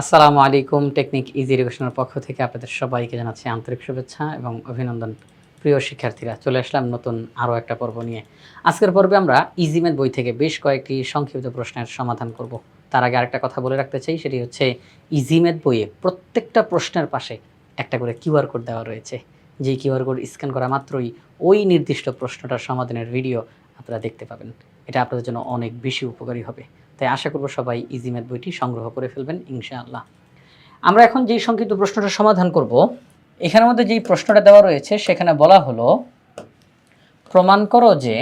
আসসালামু আলাইকুম, technique easy এডুকেশনের পক্ষ থেকে আপনাদের সবাইকে জানাচ্ছি আন্তরিক শুভেচ্ছা এবং অভিনন্দন প্রিয় শিক্ষার্থীরা। চলে আসলাম নতুন আরও একটা পর্ব নিয়ে। আজকের পর্বে আমরা ইজিমেথ বই থেকে বেশ কয়েকটি সংক্ষিপ্ত প্রশ্নের সমাধান করব। তার আগে আরেকটা কথা বলে রাখতে চাই, সেটি হচ্ছে ইজিমেথ বইয়ে প্রত্যেকটা প্রশ্নের পাশে একটা করে কিউআর কোড দেওয়া রয়েছে। যেই কিউআর কোড স্ক্যান করা মাত্রই ওই নির্দিষ্ট প্রশ্নটার সমাধানের ভিডিও আপনারা দেখতে পাবেন। এটা আপনাদের জন্য অনেক বেশি উপকারী হবে। তাই আশা করব সবাই ইজিমেথ বইটি সংগ্রহ করে ফেলবেন, ইনশাআল্লাহ। আমরা এখন যেই সংক্ষিপ্ত প্রশ্নটা সমাধান করব, এখানের মধ্যে যেই প্রশ্নটা দেওয়া রয়েছে, সেখানে বলা হলো, প্রমাণ করো যে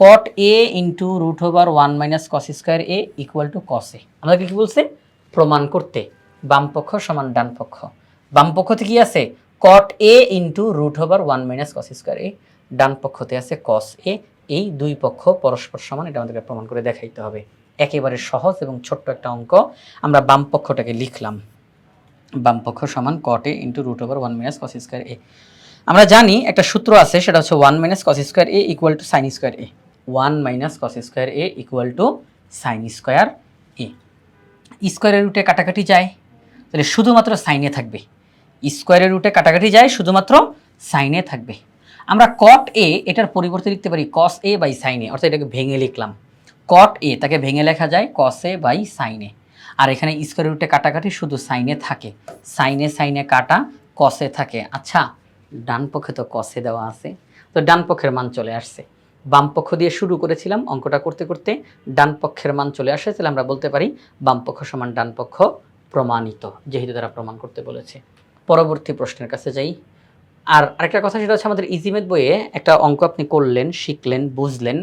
cot A into root over one minus cos square A equal to cos A আমাদেরকে কি বলছে? প্রমাণ করতে। বাম পক্ষ সমান ডান পক্ষ। বাম পক্ষতে কি আছে? Cot A into root over one minus cos square A ডান পক্ষতে আছে কস এ এই দুই পক্ষ পরস্পর সমান, এটা আমাদেরকে প্রমাণ করে দেখাইতে হবে। একেবারে সহজ এবং ছোট্ট একটা অঙ্ক। আমরা বাম পক্ষটাকে লিখলাম। বাম পক্ষ সমান cot A into root over one minus cos square A আমরা জানি একটা সূত্র আছে, সেটা হচ্ছে one minus cos square A equal to sine square A one minus cos square A equal to sine square A স্কোয়ারের রুটে কাটাকাটি যায়, তাহলে শুধুমাত্র সাইনে থাকবে। স্কোয়ারের রুটে কাটাকাটি যায়, শুধুমাত্র সাইনে থাকবে। আমরা কট এ এটার পরিবর্তে লিখতে পারি কস এ বাই সাইনে অর্থাৎ এটাকে ভেঙে লিখলাম। কট এ তাকে ভেঙে লেখা যায় কস বাই সাইনে আর এখানে স্কোয়ারের রুটে কাটাকাটি শুধু সাইনে থাকে। সাইনে সাইনে কাটা কসে থাকে। আচ্ছা ডান পক্ষে তো কসে দেওয়া আছে। তো ডান পক্ষের মান চলে আসছে। বাম পক্ষ দিয়ে শুরু করেছিলাম অঙ্কটা করতে করতে। ডান পক্ষের মান চলে আসে, তাহলে আমরা বলতে পারি বাম পক্ষ সমান ডান পক্ষ প্রমাণিত, যেহেতু তারা প্রমাণ করতে বলেছে। পরবর্তী প্রশ্নের কাছে যাই। আর আরেকটা কথা, সেটা হচ্ছে আমাদের ইজিমেথ বইয়ে একটা অঙ্ক আপনি করলেন, শিখলেন, বুঝলেন।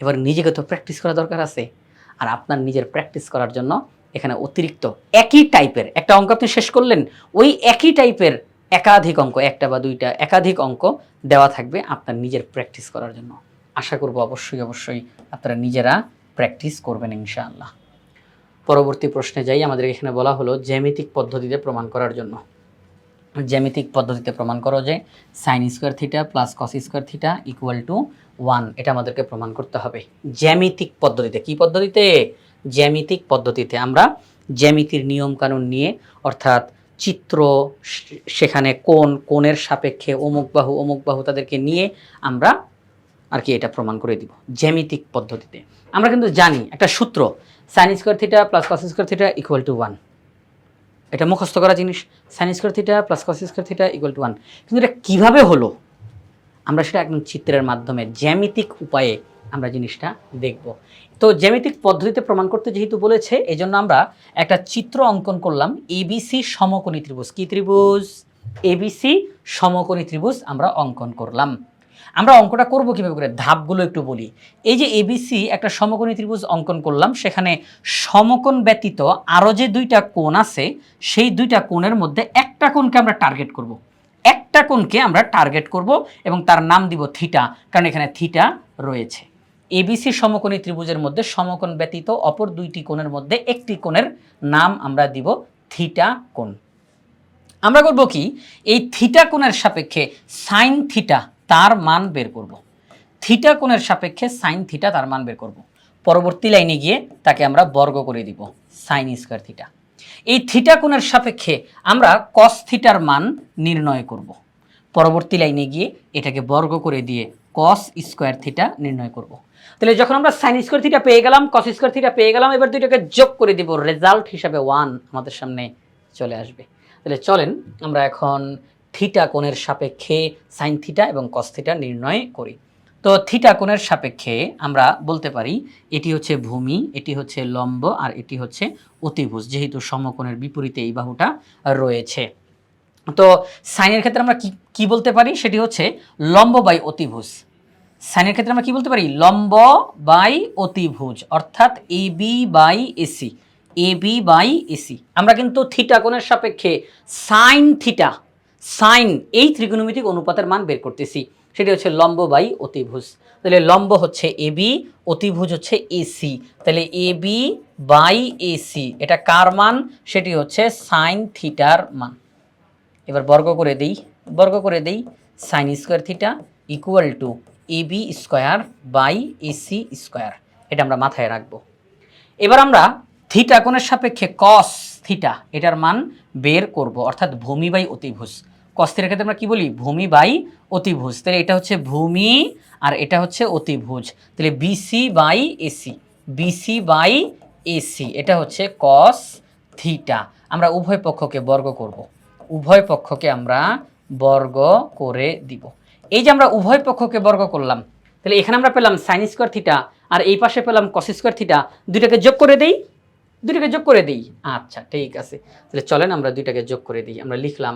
এবার নিজেকে তো প্র্যাকটিস করা দরকার আছে। আর আপনার নিজের প্র্যাকটিস করার জন্য এখানে অতিরিক্ত একই টাইপের একটা অঙ্ক আপনি শেষ করলেন, ওই একই টাইপের একাধিক অঙ্ক, একটা বা দুইটা একাধিক অঙ্ক দেওয়া থাকবে আপনার নিজের প্র্যাকটিস করার জন্য। আশা করব অবশ্যই অবশ্যই আপনারা নিজেরা প্র্যাকটিস করবেন ইনশাআল্লাহ। পরবর্তী প্রশ্নে যাই আমাদের এখানে বলা হলো জ্যামিতিক পদ্ধতিতে প্রমাণ করার জন্য। জ্যামিতিক পদ্ধতিতে প্রমাণ করো যে sine square theta plus cos square theta equal to one এটা আমাদেরকে প্রমাণ করতে হবে। জ্যামিতিক পদ্ধতিতে, কি পদ্ধতিতে? জ্যামিতিক পদ্ধতিতে আমরা জ্যামিতির নিয়ম কানুন নিয়ে, অর্থাৎ চিত্র সেখানে কোন কোণের সাপেক্ষে অমুক বাহু অমুক বাহু তাদেরকে নিয়ে আমরা আর কি এটা প্রমাণ করে দিব, জ্যামিতিক পদ্ধতিতে। আমরা কিন্তু জানি, একটা সূত্র sine square theta plus cos square theta equal to one এটা মুখস্থ করা জিনিস। Sine square theta plus cos square theta equal to one কিন্তু এটা কীভাবে হলো? আমরা সেটা একদম চিত্রের মাধ্যমে জ্যামিতিক উপায়ে আমরা জিনিসটা দেখব। তো জ্যামিতিক পদ্ধতিতে প্রমাণ করতে যেহেতু বলেছে এই জন্য আমরা একটা চিত্র অঙ্কন করলাম। এবিসি সমকোণী ত্রিভুজ। কি ত্রিভুজ? এবিসি সমকোণী ত্রিভুজ আমরা অঙ্কন করলাম। আমরা অঙ্কটা করব কীভাবে করে? ধাপগুলো একটু বলি। এই যে এবিসি একটা সমকোণী ত্রিভুজ অঙ্কন করলাম, সেখানে সমকোণ ব্যতীত আরও যে দুইটা কোণ আছে, সেই দুইটা কোণের মধ্যে একটা কোণকে আমরা টার্গেট করব। একটা কোণকে আমরা টার্গেট করব এবং তার নাম দিব থিটা কারণ এখানে থিটা রয়েছে। এবিসি সমকোণী ত্রিভুজের মধ্যে সমকোণ ব্যতীত অপর দুইটি কোণের মধ্যে একটি কোণের নাম আমরা দিব থিটা কোণ। আমরা করব কি? এই থিটা কোণের সাপেক্ষে সাইন থিটা তার মান বের করব। থিটা কোণের সাপেক্ষে সাইন থিটা তার মান বের করব। পরবর্তী লাইনে গিয়ে তাকে আমরা বর্গ করে দিব, সাইন স্কোয়ার থিটা। এই থিটা কোণের সাপেক্ষে আমরা কস থিটার মান নির্ণয় করব। পরবর্তী লাইনে গিয়ে এটাকে বর্গ করে দিয়ে কস স্কোয়ার থিটা নির্ণয় করব। তাহলে যখন আমরা সাইন স্কোয়ার থিটা পেয়ে গেলাম কস স্কোয়ার থিটা পেয়ে গেলাম, এবার দুইটাকে যোগ করে দিব রেজাল্ট হিসাবে ওয়ান আমাদের সামনে চলে আসবে। তাহলে চলেন, আমরা এখন থিটা কোণের সাপেক্ষে সাইন থিটা এবং কস থিটা নির্ণয় করি। তো থিটা কোণের সাপেক্ষে আমরা বলতে পারি এটি হচ্ছে ভূমি, এটি হচ্ছে লম্ব আর এটি হচ্ছে অতিভুজ, যেহেতু সমকোণের বিপরীতে এই বাহুটা রয়েছে। তো সাইনের ক্ষেত্রে আমরা কি কি বলতে পারি? সেটি হচ্ছে লম্ব বাই অতিভুজ। সাইনের ক্ষেত্রে আমরা কি বলতে পারি? লম্ব বাই অতিভুজ, অর্থাৎ A B by AC A B by AC আমরা কিন্তু থিটা কোণের সাপেক্ষে সাইন থিটা সাইন, এই ত্রিকোণমিতিক অনুপাতের মান বের করতেছি। সেটি হচ্ছে লম্ব বাই অতিভুজ। তাহলে লম্ব হচ্ছে এ বি, অতিভুজ হচ্ছে এসি তাহলে এ বি বাই এসি এটা কার মান? সেটি হচ্ছে সাইন থিটার মান। এবার বর্গ করে দেই, বর্গ করে দেই, sine square theta equal to A B square by AC square. এটা আমরা মাথায় রাখব। এবার আমরা থিটা কোণের সাপেক্ষে কস থিটা, এটার মান বের করব, অর্থাৎ ভূমি বাই অতিভুজ। কস থিটার ক্ষেত্রে আমরা কি বলি? ভূমি বাই অতিভুজ। তাহলে এটা হচ্ছে ভূমি আর এটা হচ্ছে অতিভুজ। তাহলে BC by AC BC by AC এটা হচ্ছে কস থিটা। আমরা উভয় পক্ষকে বর্গ করব। উভয় পক্ষকে আমরা বর্গ করে দিব। এই যে আমরা উভয় পক্ষকে বর্গ করলাম, তাহলে এখানে আমরা পেলাম সাইন স্কোয়ার থিটা আর এই পাশে পেলাম কস স্কোয়ার থিটা, দুইটাকে যোগ করে দেই। দুইটাকে যোগ করে দিই। আচ্ছা ঠিক আছে। তাহলে চলেন আমরা দুইটাকে যোগ করে দিই। আমরা লিখলাম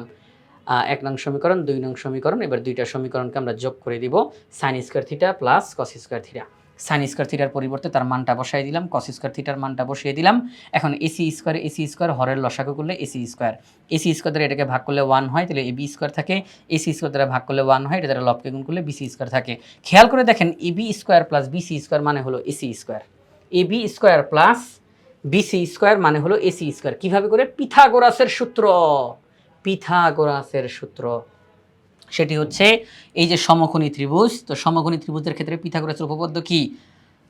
এক নং সমীকরণ, দুই নং সমীকরণ। এবার দুইটা সমীকরণকে আমরা যোগ করে দিব। Sine square theta plus cos square theta sine square থিটার পরিবর্তে তার মানটা বসাই দিলাম কস স্কোয়ার থিটার মানটা বসিয়ে দিলাম। এখন এসি স্কোয়ার এসি স্কোয়ার হরের লসাগু করলে এসি স্কোয়ার এসি স্কোয়ার দ্বারা এটাকে ভাগ করলে ওয়ান হয়, তাহলে এবি স্কোয়ার থাকে। এসি স্কোয়ার দ্বারা ভাগ করলে ওয়ান হয়, এটা দ্বারা লবকে গুণ করলে বিসি স্কোয়ার থাকে। খেয়াল করে দেখেন AB square plus BC square মানে হলো AC square AB square plus BC square মানে হলো এসি স্কোয়ার কীভাবে করে? পিথাগোরাসের সূত্র। পিথাগোরাসের সূত্র। সেটি হচ্ছে এই যে সমকোণী ত্রিভুজ। তো সমকোণী ত্রিভুজের ক্ষেত্রে পিথাগোরাসের উপপাদ্য কি?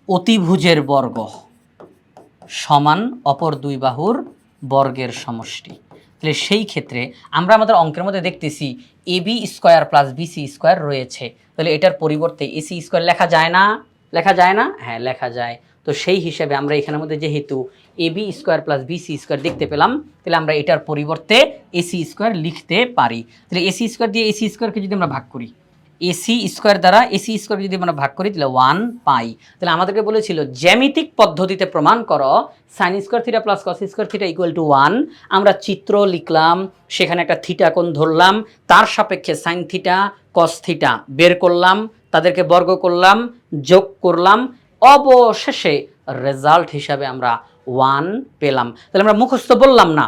অতিভুজের বর্গ সমান অপর দুই বাহুর বর্গের সমষ্টি। তাহলে সেই ক্ষেত্রে আমরা আমাদের অঙ্কের মধ্যে দেখতেছি AB square plus BC square রয়েছে। তাহলে এটার পরিবর্তে এসি স্কোয়ার লেখা যায় না? লেখা যায় না? হ্যাঁ লেখা যায়। তো সেই হিসেবে আমরা এখানের মধ্যে যেহেতু AB square plus BC square দেখতে পেলাম, তাহলে আমরা এটার পরিবর্তে এসি স্কোয়ার লিখতে পারি। তাহলে এসি স্কোয়ার দিয়ে এসি স্কোয়ারকে যদি আমরা ভাগ করি এসি স্কোয়ার দ্বারা এসি স্কোয়ার যদি আমরা ভাগ করি, তাহলে ওয়ান পাই। তাহলে আমাদেরকে বলেছিল, জ্যামিতিক পদ্ধতিতে প্রমাণ করো sine square theta plus cos square theta equal to one আমরা চিত্র লিখলাম, সেখানে একটা থিটা কোণ ধরলাম, তার সাপেক্ষে সাইন থিটা কস থিটা বের করলাম, তাদেরকে বর্গ করলাম, যোগ করলাম, অবশেষে রেজাল্ট হিসাবে আমরা ওয়ান পেলাম। তাহলে আমরা মুখস্থ বললাম না।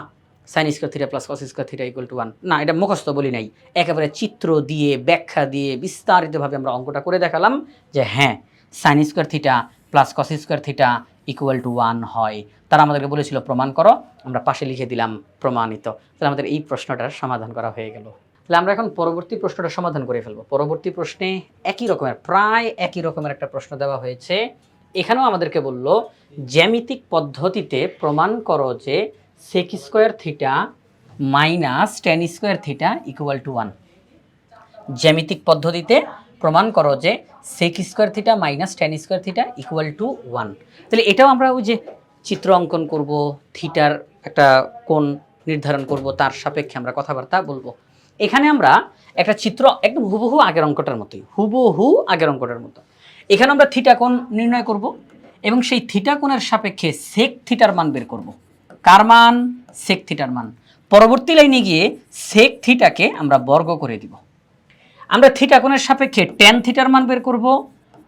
Sine square theta plus cos square theta equal to one না, এটা মুখস্থ বলি নাই। একেবারে চিত্র দিয়ে, ব্যাখ্যা দিয়ে বিস্তারিতভাবে আমরা অঙ্কটা করে দেখালাম যে হ্যাঁ sine square theta plus cos square theta equal to one হয়। তারা আমাদেরকে বলেছিল, প্রমাণ করো। আমরা পাশে লিখে দিলাম, প্রমাণিত। তাহলে আমাদের এই প্রশ্নটার সমাধান করা হয়ে গেল। তাহলে আমরা এখন পরবর্তী প্রশ্নটা সমাধান করে ফেলব। পরবর্তী প্রশ্নে একই রকমের, প্রায় একই রকমের একটা প্রশ্ন দেওয়া হয়েছে। এখানেও আমাদেরকে বলল, জ্যামিতিক পদ্ধতিতে প্রমাণ করো যে sec square theta minus tan square theta equal to one জ্যামিতিক পদ্ধতিতে প্রমাণ করো যে sec square theta minus tan square theta equal to one তাহলে এটাও আমরা ওই যে চিত্র অঙ্কন করব থিটার একটা কোণ নির্ধারণ করব, তার সাপেক্ষে আমরা কথাবার্তা বলব। এখানে আমরা একটা চিত্র একদম হুবহু আগের অঙ্কটার মতোই, হুবহু আগের অঙ্কটার মতো। এখানে আমরা থিটা কোণ নির্ণয় করব এবং সেই থিটা কোণের সাপেক্ষে সেক থিটার মান বের করব। কার মান? সেক থিটার মান। পরবর্তী লাইনে গিয়ে সেক থিটাকে আমরা বর্গ করে দিব। আমরা থিটা কোণের সাপেক্ষে টেন থিটার মান বের করব।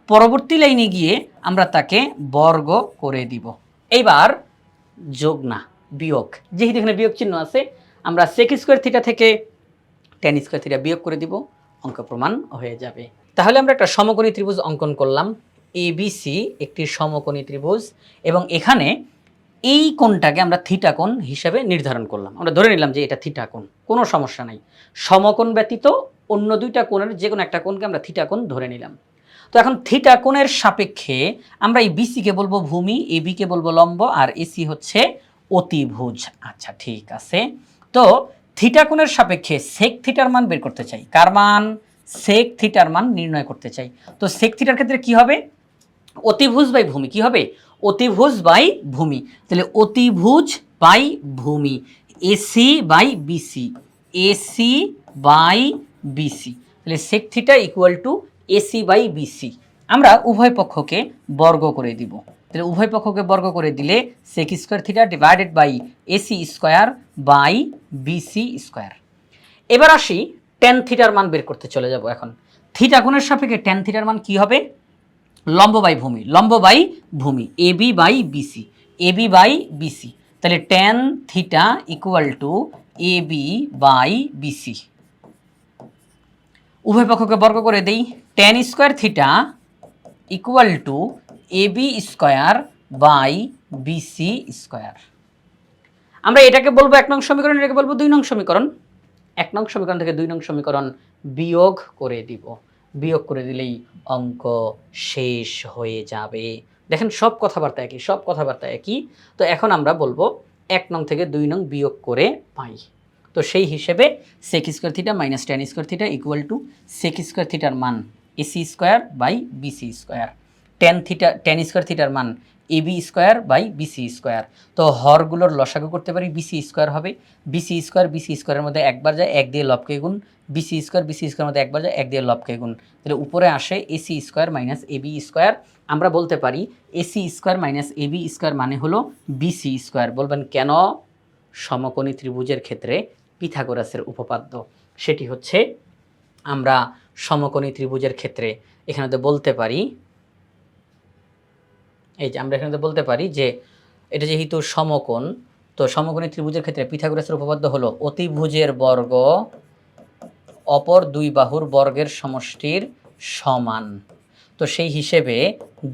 পরবর্তী লাইনে গিয়ে আমরা তাকে বর্গ করে দিব। এইবার যোগ না, বিয়োগ। যেহেতু এখানে বিয়োগ চিহ্ন আছে, আমরা সেক স্কোয়ার থিটা থেকে টেন স্কোয়ার থিটা বিয়োগ করে দিব। অঙ্ক প্রমাণ হয়ে যাবে। তাহলে আমরা একটা সমকোণী ত্রিভুজ অঙ্কন করলাম এবিসি একটি সমকোণী ত্রিভুজ, এবং এখানে এই কোণটাকে আমরা থিটা কোণ হিসেবে নির্ধারণ করলাম। আমরা ধরে নিলাম যে এটা থিটা কোণ, কোনো সমস্যা নাই। সমকোণ ব্যতীত অন্য দুইটা কোণের যে কোনো একটা কোণকে আমরা থিটা কোণ ধরে নিলাম। তো এখন থিটা কোণের সাপেক্ষে আমরা এই বিসিকে বলব ভূমি এ এবিকে বলব লম্ব, আর এসি হচ্ছে অতিভুজ। আচ্ছা ঠিক আছে। তো থিটা কোণের সাপেক্ষে সেক থিটার মান বের করতে চাই। কার মান? সেক থিটার মান নির্ণয় করতে চাই। তো সেক থিটার ক্ষেত্রে কি হবে? অতিভুজ বাই ভূমি। কি হবে? অতিভুজ বাই ভূমি। তাহলে অতিভুজ বাই ভূমি। AC by BC AC by BC তাহলে sec theta equal to AC by BC আমরা উভয় পক্ষকে বর্গ করে দিব। তাহলে উভয় পক্ষকে বর্গ করে দিলে sec square theta divided by AC square by BC square এবার আসি টেন থিটার মান বের করতে চলে যাব এখন। থিটা কোণের সাপেক্ষে টেন থিটার মান কি হবে? লম্ব বাই ভূমি। লম্ব বাই ভূমি। A B by BC A B by BC তাহলে tan theta equal to A B by BC উভয় পক্ষকে বর্গ করে দেই। Tan square theta equal to A B square by BC square আমরা এটাকে বলব এক নং সমীকরণ, এটাকে বলব দুই নং সমীকরণ। এক নং সমীকরণ থেকে দুই নং সমীকরণ বিয়োগ করে দিব। বিয়োগ করে দিলেই অঙ্ক শেষ হয়ে যাবে। দেখেন সব কথাবার্তা একই, সব কথাবার্তা একই। তো এখন আমরা বলব এক নং থেকে দুই নং বিয়োগ করে পাই। তো সেই হিসেবে sec square theta minus tan square theta equal to sec square থিটার মান AC square by BC square tan theta tan square থিটার মান AB square by BC square. তো হরগুলোর লসাগু করতে পারি বিসি স্কোয়ার হবে। বিসি স্কোয়ার বিসি স্কোয়ারের মধ্যে একবার যায়, এক দিয়ে লবকে গুণ। বিসি স্কোয়ার বিসি স্কোয়ারের মধ্যে একবার যায়, এক দিয়ে লবকে গুণ। তাহলে উপরে আসে AC square minus AB square. আমরা বলতে পারি AC square minus AB square মানে হলো বিসি স্কোয়ার। বলবেন কেন? সমকোণী ত্রিভুজের ক্ষেত্রে পিথাগোরাসের উপপাদ্য। সেটি হচ্ছে আমরা সমকোণী ত্রিভুজের ক্ষেত্রে এখানে বলতে পারি এই যে আমরা এখানে বলতে পারি যে এটা যেহেতু সমকোণ, তো সমকোণী ত্রিভুজের ক্ষেত্রে পিথাগোরাসের উপপাদ্য হলো অতিভুজের বর্গ অপর দুই বাহুর বর্গের সমষ্টির সমান। তো সেই হিসেবে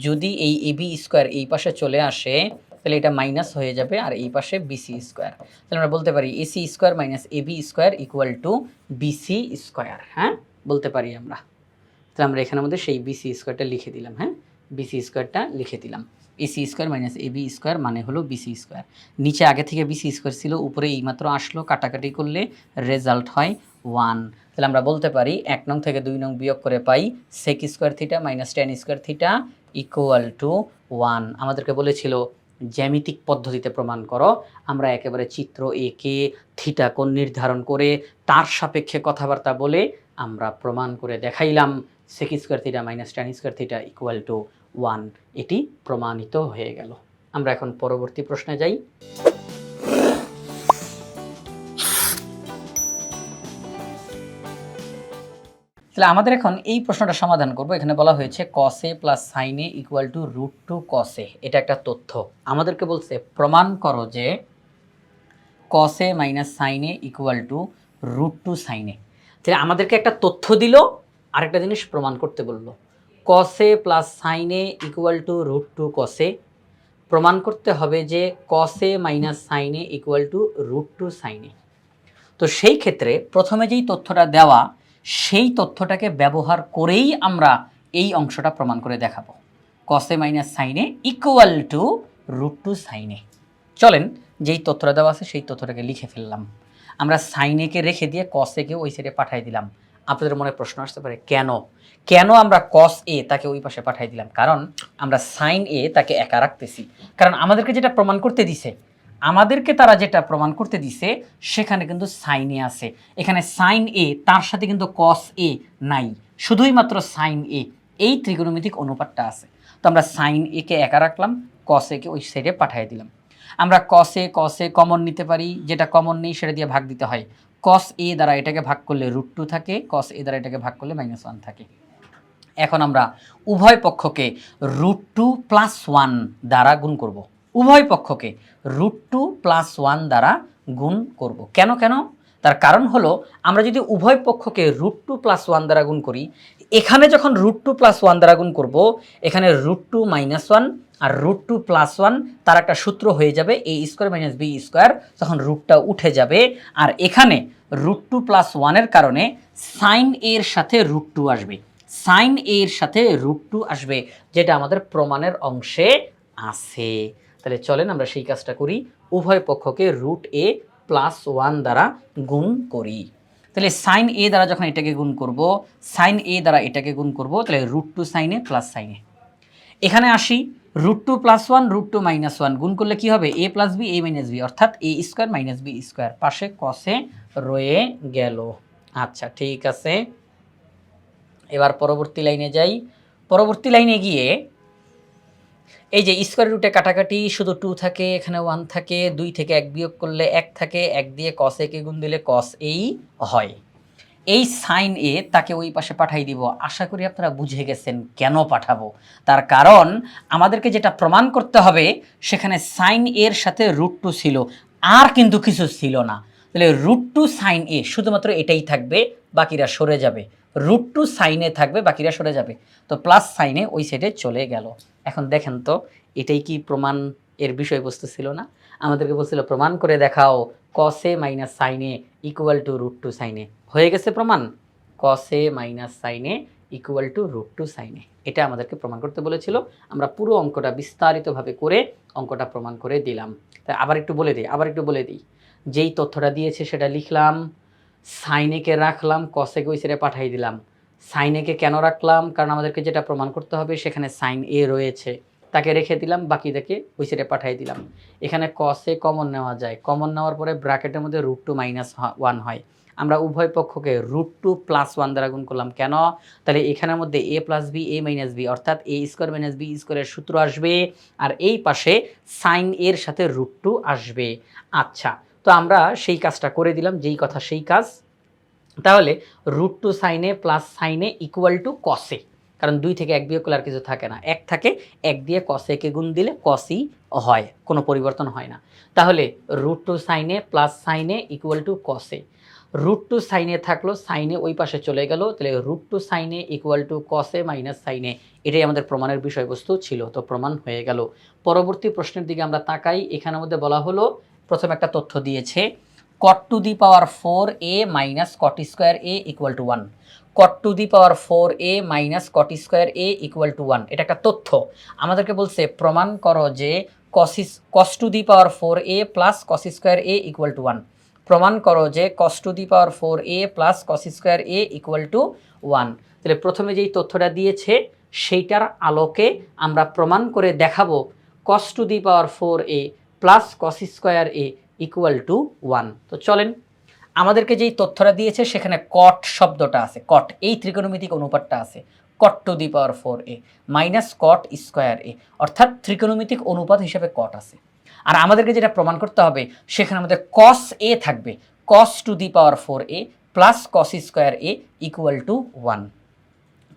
যদি এই এবি স্কোয়ার এই পাশে চলে আসে, তাহলে এটা মাইনাস হয়ে যাবে আর এই পাশে বিসি স্কোয়ার। তাহলে আমরা বলতে পারি AC square minus AB square equal to BC square হ্যাঁ? বলতে পারি আমরা। তাহলে আমরা এখানের মধ্যে সেই বিসি স্কোয়ারটা লিখে দিলাম হ্যাঁ? বিসি স্কোয়ারটা লিখে দিলাম। AC square minus AB square মানে হলো বিসি স্কোয়ার নিচে আগে থেকে বিসি স্কোয়ার ছিল, উপরে এইমাত্র আসলো, কাটাকাটি করলে রেজাল্ট হয় ওয়ান তাহলে আমরা বলতে পারি এক নং থেকে দুই নং বিয়োগ করে পাই sec square theta minus tan square theta equal to one আমাদেরকে বলেছিল, জ্যামিতিক পদ্ধতিতে প্রমাণ করো। আমরা একেবারে চিত্র এঁকে থিটা কোণ নির্ধারণ করে তার সাপেক্ষে কথাবার্তা বলে আমরা প্রমাণ করে দেখাইলাম। Sec square theta minus tan square theta equal to one, এটি প্রমাণিত হয়ে গেল। আমরা এখন পরবর্তী প্রশ্নে যাই। তাহলে আমাদের এখন এই প্রশ্নটা সমাধান করব। এখানে বলা হয়েছে cos A plus sine A equal to root two cos A এটা একটা তথ্য। আমাদেরকে বলছে, প্রমাণ করো যে cos A minus sine A equal to root two sine A তাহলে আমাদেরকে একটা তথ্য দিল, আরেকটা জিনিস প্রমাণ করতে বলল। Cos A plus sine A equal to root two cos A প্রমাণ করতে হবে যে cos A minus sine A equal to root two sine A তো সেই ক্ষেত্রে প্রথমে যেই তথ্যটা দেওয়া, সেই তথ্যটাকে ব্যবহার করেই আমরা এই অংশটা প্রমাণ করে দেখাবো। Cos A minus sine A equal to root two sine A চলেন, যেই তথ্যটা দেওয়া আছে সেই তথ্যটাকে লিখে ফেললাম। আমরা সাইনেকে রেখে দিয়ে কসেকে ওই সাইডে পাঠিয়ে দিলাম। আপনাদের মনে প্রশ্ন আসতে পারে, কেন? কেন আমরা কস এ তাকে ওই পাশে পাঠিয়ে দিলাম? কারণ আমরা সাইন এ তাকে একা রাখতেছি। কারণ আমাদেরকে যেটা প্রমাণ করতে দিছে, আমাদেরকে তারা যেটা প্রমাণ করতে দিছে, সেখানে কিন্তু সাইন এ আছে। এখানে সাইন এ তার সাথে কিন্তু কস এ নাই। শুধুই মাত্র সাইন এ এই ত্রিকোণমিতিক অনুপাতটা আছে। তো আমরা সাইন একে একা রাখলাম কস একে ওই সাইডে পাঠিয়ে দিলাম। আমরা কসে কসে কমন নিতে পারি, যেটা কমন নেই সেটা দিয়ে ভাগ দিতে হয়। কস এ দ্বারা এটাকে ভাগ করলে রুট টু থাকে কস এ দ্বারা এটাকে ভাগ করলে মাইনাস ওয়ান থাকে এখন আমরা উভয় পক্ষকে রুট টু প্লাস ওয়ান দ্বারা গুণ করব। উভয় পক্ষকে রুট টু প্লাস ওয়ান দ্বারা গুণ করব। কেন কেন তার কারণ হলো, আমরা যদি উভয় পক্ষকে রুট টু প্লাস ওয়ান দ্বারা গুণ করি, এখানে যখন রুট টু প্লাস ওয়ান দ্বারা গুণ করব, এখানে রুট টু মাইনাস ওয়ান আর রুট টু প্লাস ওয়ান তার একটা সূত্র হয়ে যাবে A square minus B square তখন রুটটা উঠে যাবে। আর এখানে রুট টু প্লাস ওয়ানের কারণে সাইন এর সাথে রুট টু আসবে। সাইন এর সাথে রুট টু আসবে, যেটা আমাদের প্রমাণের অংশে আছে। তাহলে চলেন আমরা সেই কাজটা করি, উভয় পক্ষকে রুট এ প্লাস ওয়ান দ্বারা গুণ করি। তাহলে সাইন এ দ্বারা যখন এটাকে গুণ করব সাইন এ দ্বারা এটাকে গুণ করব, তাহলে রুট টু সাইনে প্লাস সাইনে এখানে আসি root two plus one root two minus one গুণ করলে কি হবে? A plus B A minus B অর্থাৎ A square minus B square পাশে কসে রয়ে গেল। আচ্ছা ঠিক আছে। এবার পরবর্তী লাইনে যাই। পরবর্তী লাইনে গিয়ে এই যে স্কোয়ার রুটে কাটাকাটি, শুধু টু থাকে, এখানে ওয়ান থাকে, দুই থেকে এক বিয়োগ করলে এক থাকে, এক দিয়ে কস একে গুণ দিলে কস এই হয়। এই সাইন এ তাকে ওই পাশে পাঠাই দিব। আশা করি আপনারা বুঝে গেছেন কেন পাঠাবো। তার কারণ আমাদেরকে যেটা প্রমাণ করতে হবে, সেখানে সাইন এর সাথে রুট টু ছিল। আর কিন্তু কিছু ছিল না। তাহলে রুট টু সাইন এ শুধুমাত্র এটাই থাকবে, বাকিরা সরে যাবে। রুট টু সাইনে থাকবে, বাকিরা সরে যাবে। তো প্লাস সাইনে ওই সাইডে চলে গেল। এখন দেখেন তো, এটাই কি প্রমাণ এর বিষয়বস্তু ছিল না? আমাদেরকে বলছিল, প্রমাণ করে দেখাও। Cos A minus sine A equal to root two sine A হয়ে গেছে প্রমাণ? কসে মাইনাস সাইনে equal to root two sine এটা আমাদেরকে প্রমাণ করতে বলেছিল। আমরা পুরো অঙ্কটা বিস্তারিতভাবে করে অঙ্কটা প্রমাণ করে দিলাম। তাই আবার একটু বলে দিই, আবার একটু বলে দিই। যেই তথ্যটা দিয়েছে সেটা লিখলাম। সাইনেকে রাখলাম কসেকে ওই সেটা পাঠিয়ে দিলাম। সাইনেকে কেন রাখলাম? কারণ আমাদেরকে যেটা প্রমাণ করতে হবে সেখানে সাইন এ রয়েছে। তাকে রেখে দিলাম, বাকি দেখে ওই সেটে পাঠিয়ে দিলাম। এখানে কসে কমন নেওয়া যায়। কমন নেওয়ার পরে ব্র্যাকেটের মধ্যে রুট টু মাইনাস ওয়ান হয়। আমরা উভয় পক্ষকে রুট টু প্লাস ওয়ান দ্বারা গুণ করলাম। কেন? তাহলে এখানের মধ্যে A plus B A minus B অর্থাৎ এ স্কোয়ার মাইনাস বি স্কোয়ারের সূত্র আসবে আর এই পাশে সাইন এর সাথে রুট টু আসবে। আচ্ছা তো আমরা সেই কাজটা করে দিলাম, যেই কথা সেই কাজ। তাহলে রুট টু সাইনে প্লাস সাইনে ইকুয়াল টু কসে কারণ দুই থেকে এক বিয়োগ করলে আর কিছু থাকে না। এক থাকে, এক দিয়ে কসেকে গুণ দিলে কসই হয়, কোনো পরিবর্তন হয় না। তাহলে রুট টু সাইনে প্লাস সাইনে ইকুয়াল টু কসে রুট টু সাইনে থাকল সাইনে ওই পাশে চলে গেল, তাহলে রুট টু সাইনে ইকুয়াল টু কসে মাইনাস সাইনে এটাই আমাদের প্রমাণের বিষয়বস্তু ছিল, তো প্রমাণ হয়ে গেল। পরবর্তী প্রশ্নের দিকে আমরা তাকাই, এখানের মধ্যে বলা হলো, প্রথম একটা তথ্য দিয়েছে cot to the power four A minus cot square A equal to one cot to the power four A minus cot square A equal to one এটা একটা তথ্য। আমাদেরকে বলছে, প্রমাণ করো যে কসিস cos to the power four A plus cos square A equal to one প্রমাণ করো যে cos to the power four A plus cos square A equal to one তাহলে প্রথমে যেই তথ্যটা দিয়েছে, সেইটার আলোকে আমরা প্রমাণ করে দেখাবো cos to the power four A plus cos square A equal to one তো চলেন আমাদেরকে যেই তথ্যটা দিয়েছে, সেখানে কট শব্দটা আছে। কট এই ত্রিকোণমিতিক অনুপাতটা আছে। Cot to the power four A minus cot square A অর্থাৎ ত্রিকোণমিতিক অনুপাত হিসেবে কট আছে। আর আমাদেরকে যেটা প্রমাণ করতে হবে, সেখানে আমাদের কস এ থাকবে। Cos to the power four A plus cos square A equal to one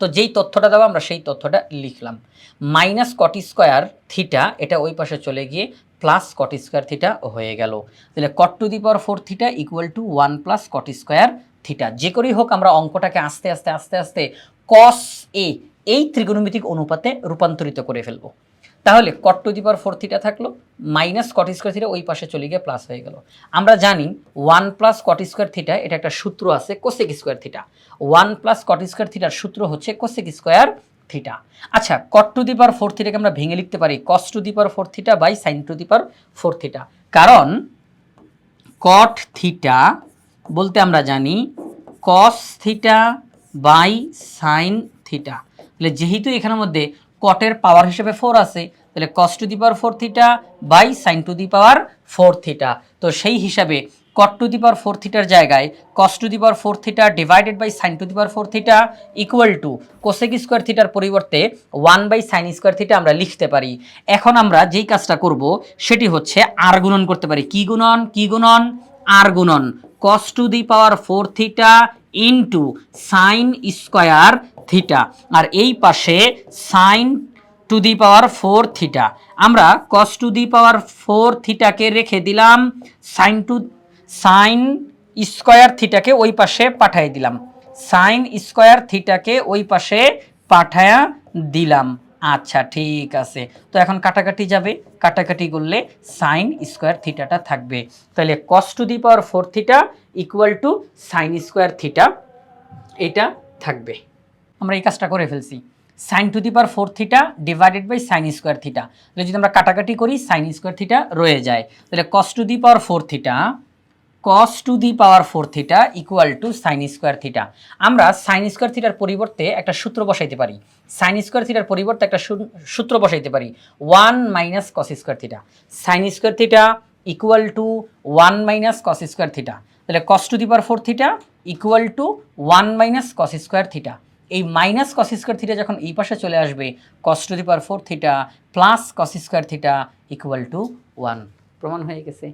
তো যেই তথ্যটা দেবো, আমরা সেই তথ্যটা লিখলাম। মাইনাস কট স্কোয়ার থিটা এটা ওই পাশে চলে গিয়ে প্লাস কট স্কোয়ার থিটা হয়ে গেল। তাহলে cot to the power four theta equal to one plus cot square theta যে করেই হোক আমরা অঙ্কটাকে আস্তে আস্তে আস্তে আস্তে কস এ এই ত্রিকোণমিতিক অনুপাতে রূপান্তরিত করে ফেলব। তাহলে cot to the power four theta থাকল মাইনাস কট স্কোয়ার থিটা ওই পাশে চলে গিয়ে প্লাস হয়ে গেল। আমরা জানি one plus cot square theta এটা একটা সূত্র আছে cosec square theta one plus cot square থিটার সূত্র হচ্ছে কোসেক স্কোয়ার থিটা আচ্ছা কট টু দি পাওয়ার ফোর থিটাকে আমরা ভেঙে লিখতে পারি cos to the power four theta by sine to the power four theta কারণ কট থিটা বলতে আমরা জানি cos theta by sine theta তাহলে যেহেতু এখানের মধ্যে কটের পাওয়ার হিসেবে ফোর আছে, তাহলে cos to the power four theta by sine to the power four theta তো সেই হিসাবে কট টু দি পাওয়ার ফোর থিটার জায়গায় cos to the power four theta divided by sine to the power four theta equal to cosec square থিটার পরিবর্তে one by sine square theta আমরা লিখতে পারি। এখন আমরা যেই কাজটা করব, সেটি হচ্ছে আর গুণন করতে পারি। কি গুণন? কি গুণন? আর গুণন। Cos to the power four theta into sine square theta আর এই পাশে sine to the power four theta আমরা cos to the power four থিটাকে রেখে দিলাম সাইন টু সাইন স্কোয়ার থিটাকে ওই পাশে পাঠিয়ে দিলাম। সাইন স্কোয়ার থিটাকে ওই পাশে পাঠায়া দিলাম। আচ্ছা ঠিক আছে। তো এখন কাটাকাটি যাবে। কাটাকাটি করলে সাইন স্কোয়ার থিটাটা থাকবে। তাহলে cos to the power four theta equal to sine square theta এটা থাকবে। আমরা এই কাজটা করে ফেলছি। Sine to the power four theta divided by sine square theta তাহলে যদি আমরা কাটাকাটি করি সাইন স্কোয়ার থিটা রয়ে যায়। তাহলে cos to the power four theta cos to the power four theta equal to sine square theta আমরা sine square থিটার পরিবর্তে একটা সূত্র বসাইতে পারি। সাইন স্কোয়ার থিটার পরিবর্তে একটা সূত্র বসাইতে পারি। One minus cos square theta sine square theta equal to one minus cos square theta তাহলে cos to the power four theta equal to one minus cos square theta এই মাইনাস কস স্কোয়ার থিটা যখন এই পাশে চলে আসবে cos to the power four theta plus cos square theta equal to one প্রমাণ হয়ে গেছে।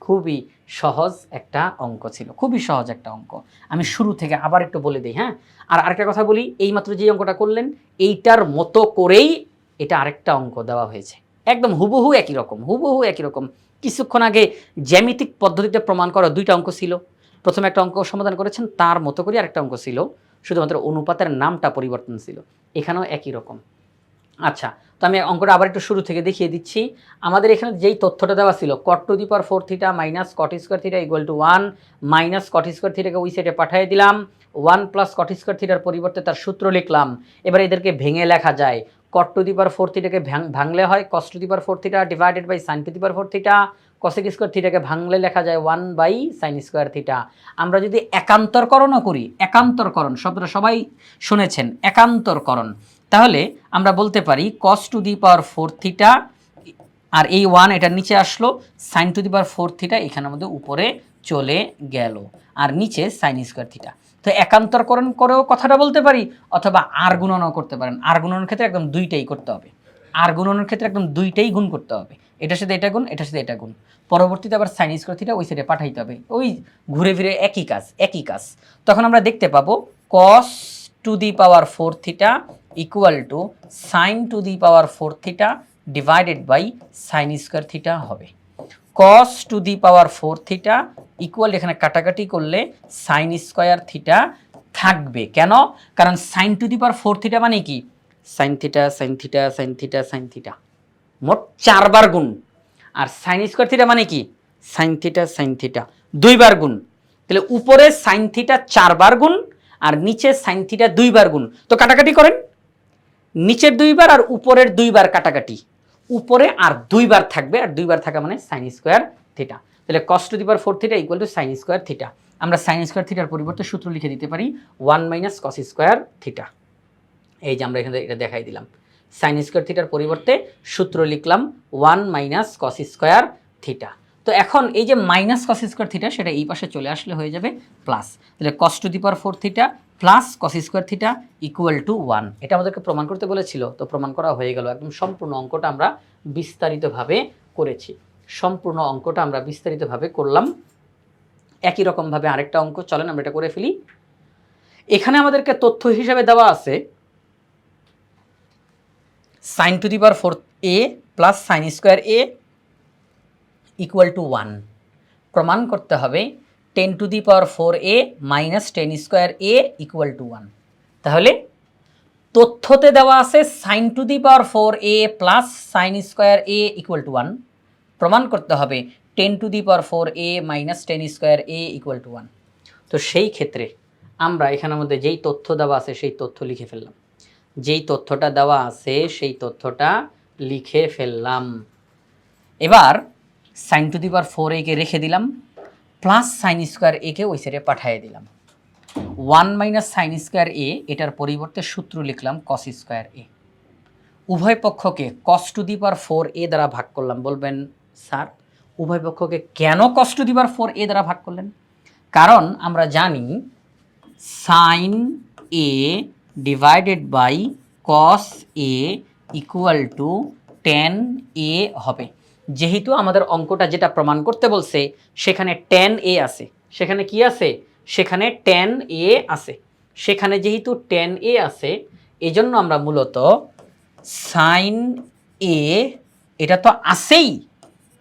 খুবই সহজ একটা অঙ্ক ছিল। খুবই সহজ একটা অঙ্ক। আমি শুরু থেকে আবার একটু বলে দিই হ্যাঁ? আর আরেকটা কথা বলি, এইমাত্র যে অঙ্কটা করলেন, এইটার মতো করেই এটা আরেকটা অঙ্ক দেওয়া হয়েছে। একদম হুবহু একই রকম, হুবহু একই রকম। কিছুক্ষণ আগে জ্যামিতিক পদ্ধতিতে প্রমাণ করা দুইটা অঙ্ক ছিল। প্রথমে একটা অঙ্ক সমাধান করেছেন, তার মতো করে আরেকটা অঙ্ক ছিল। শুধুমাত্র অনুপাতের নামটা পরিবর্তন ছিল। এখানেও একই রকম। আচ্ছা তো আমি অঙ্কটা আবার একটু শুরু থেকে দেখিয়ে দিচ্ছি। আমাদের এখানে যেই তথ্যটা দেওয়া ছিল cot to the power four theta minus cot square theta equal to one minus cot square থিটাকে ওই সাইডে পাঠিয়ে দিলাম। ওয়ান প্লাস কট স্কোয়ার থিটার পরিবর্তে তার সূত্র লিখলাম। এবার এদেরকে ভেঙে লেখা যায়। কট টু দি পাওয়ার ফোর থিটাকে ভাঙলে হয়। Cos to the power four theta divided by sine to the power four theta cosec square থিটাকে ভাঙলে লেখা যায় one by sine square theta আমরা যদি একান্তরকরণও করি, একান্তরকরণ, শব্দটা সবাই শুনেছেন, একান্তরকরণ, তাহলে আমরা বলতে পারি cos to the power four theta আর এই ওয়ান এটার নিচে আসলো sine to the power four theta এখানের মধ্যে উপরে চলে গেল, আর নিচে সাইন স্কোয়ার থিটা তো একান্তরকরণ করেও কথাটা বলতে পারি, অথবা আর গুণনও করতে পারেন। আর গুণনের ক্ষেত্রে একদম দুইটাই করতে হবে। আর গুণনের ক্ষেত্রে একদম দুইটাই গুণ করতে হবে। এটার সাথে এটা গুণ, এটার সাথে এটা গুণ। পরবর্তীতে আবার সাইন স্কোয়ার থিটা ওই সাইডে পাঠাইতে হবে। ওই ঘুরে ফিরে একই কাজ একই কাজ। তখন আমরা দেখতে পাবো cos to the power four theta equal to sine to the power four theta divided by sine square theta হবে। Cos to the power four theta equal এখানে কাটাকাটি করলে সাইন স্কোয়ার থিটা থাকবে। কেন? কারণ sine to the power four theta মানে কি? Sine theta sine theta sine theta sine theta মোট চারবার গুণ। আর সাইন স্কোয়ার থিটা মানে কি? সাইন থিটা সাইন থিটা দুইবার গুণ। তাহলে উপরে সাইন থিটা চারবার গুণ, আর নিচে সাইন থিটা দুইবার গুণ। তো কাটাকাটি করেন। নিচের দুইবার আর উপরের দুইবার কাটাকাটি। উপরে আর দুইবার থাকবে, আর দুইবার থাকা মানে সাইন স্কোয়ার থিটা তাহলে cos to the four theta equal to sine square theta আমরা সাইন স্কোয়ার থিটার পরিবর্তে সূত্র লিখে দিতে পারি one minus cos square theta এই যে আমরা এখানে এটা দেখাই দিলাম। সাইন স্কোয়ার থিটার পরিবর্তে সূত্র লিখলাম one minus cos square theta তো এখন এই যে মাইনাস কস স্কোয়ার থিটা সেটা এই পাশে চলে আসলে হয়ে যাবে প্লাস তাহলে cos to the power four theta plus cos square theta equal to one এটা আমাদেরকে প্রমাণ করতে বলেছিল, তো প্রমাণ করা হয়ে গেল। একদম সম্পূর্ণ অঙ্কটা আমরা বিস্তারিতভাবে করেছি। সম্পূর্ণ অঙ্কটা আমরা বিস্তারিতভাবে করলাম। একই রকমভাবে আরেকটা অঙ্ক, চলেন আমরা এটা করে ফেলি। এখানে আমাদেরকে তথ্য হিসাবে দেওয়া আছে sine to the power four A plus sine square A equal to one প্রমাণ করতে হবে tan to the power four A minus tan square A equal to one তাহলে তথ্যতে দেওয়া আছে sine to the power four A plus sine square A equal to one প্রমাণ করতে হবে tan to the power four A minus tan square A equal to one তো সেই ক্ষেত্রে আমরা এখানের মধ্যে যেই তথ্য দেওয়া আছে সেই তথ্য লিখে ফেললাম। যেই তথ্যটা দেওয়া আছে, সেই তথ্যটা লিখে ফেললাম। এবার sine to the power four একে রেখে দিলাম প্লাস সাইন স্কোয়ার একে ওই সাইডে পাঠিয়ে দিলাম। One minus sine square A এটার পরিবর্তে সূত্র লিখলাম কস স্কোয়ার এ উভয় পক্ষকে কস টু দি ফোর এ দ্বারা ভাগ করলাম, বলবেন স্যার, উভয় পক্ষকে কেন কস টু দি পাওয়ার ফোর এ দ্বারা ভাগ করলেন? কারণ আমরা জানি sine A divided by cos A equal to tan A হবে। যেহেতু আমাদের অঙ্কটা যেটা প্রমাণ করতে বলছে, সেখানে টেন এ আছে। সেখানে কি আছে? সেখানে টেন এ আছে। সেখানে যেহেতু টেন এ আছে, এজন্য আমরা মূলত সাইন এ এটা তো আছেই,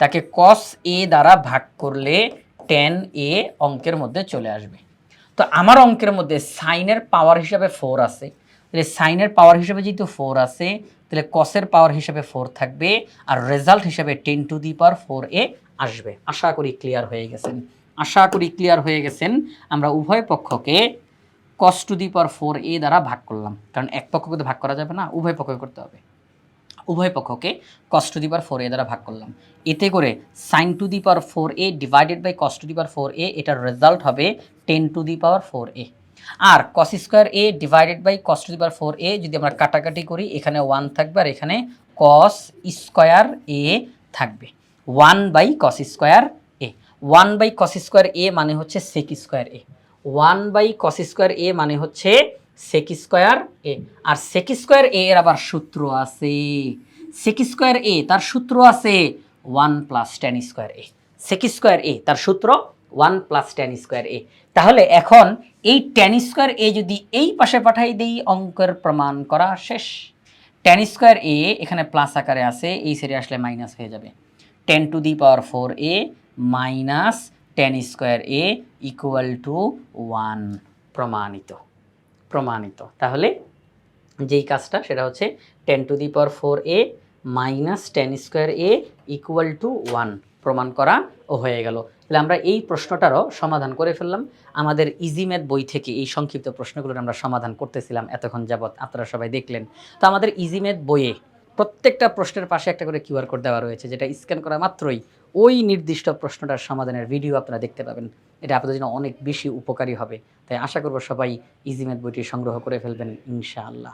তাকে কস এ দ্বারা ভাগ করলে টেন এ অঙ্কের মধ্যে চলে আসবে। তো আমার অঙ্কের মধ্যে সাইনের পাওয়ার হিসাবে ফোর আছে। তাহলে সাইনের পাওয়ার হিসাবে যেহেতু ফোর আছে, তাহলে কসের পাওয়ার হিসাবে ফোর থাকবে আর রেজাল্ট হিসাবে tan to the power four A আসবে। আশা করি ক্লিয়ার হয়ে গেছেন। আশা করি ক্লিয়ার হয়ে গেছেন। আমরা উভয় পক্ষকে কস টু দি পাওয়ার ফোর এ দ্বারা ভাগ করলাম। কারণ এক পক্ষকে তো ভাগ করা যাবে না, উভয় পক্ষকে করতে হবে। উভয় পক্ষকে কস টু দি পাওয়ার ফোর এ দ্বারা ভাগ করলাম। এতে করে sine to the power four A divided by cos to the power four A এটার রেজাল্ট হবে tan to the power four A R cos square A divided by cos to the power four A যদি আমরা কাটাকাটি করি, এখানে one থাকবে আর এখানে কস square A থাকবে। One by cos square A one by cos square A মানে হচ্ছে sec square A one by cos square A মানে হচ্ছে সেক স্কোয়ার এ আর সেক স্কোয়ার এ এর আবার সূত্র আছে। সেক স্কোয়ার এ তার সূত্র আছে one plus tan square A sec square A তার সূত্র one plus tan square A তাহলে এখন এই টেন স্কোয়ার এ যদি এই পাশে পাঠাই দিই, অঙ্কের প্রমাণ করা শেষ। টেন স্কোয়ার এ এখানে প্লাস আকারে আছে, এই সাইডে আসলে মাইনাস হয়ে যাবে। Tan to the power four A minus tan square A equal to one প্রমাণিত। প্রমাণিত। তাহলে যেই কাজটা, সেটা হচ্ছে tan to the power four A minus tan square A equal to one প্রমাণ করা ও হয়ে গেল। তাহলে আমরা এই প্রশ্নটারও সমাধান করে ফেললাম। আমাদের ইজি ম্যাথ বই থেকে এই সংক্ষিপ্ত প্রশ্নগুলোর আমরা সমাধান করতেছিলাম এতক্ষণ যাবৎ, আপনারা সবাই দেখলেন। তো আমাদের ইজি ম্যাথ বইয়ে প্রত্যেকটা প্রশ্নের পাশে একটা করে কিউআর কোড দেওয়া রয়েছে, যেটা স্ক্যান করা মাত্রই ওই নির্দিষ্ট প্রশ্নটার সমাধানের ভিডিও আপনারা দেখতে পাবেন। এটা আপনাদের জন্য অনেক বেশি উপকারী হবে। তাই আশা করব সবাই ইজিমেদ বইটি সংগ্রহ করে ফেলবেন, ইনশাআল্লাহ।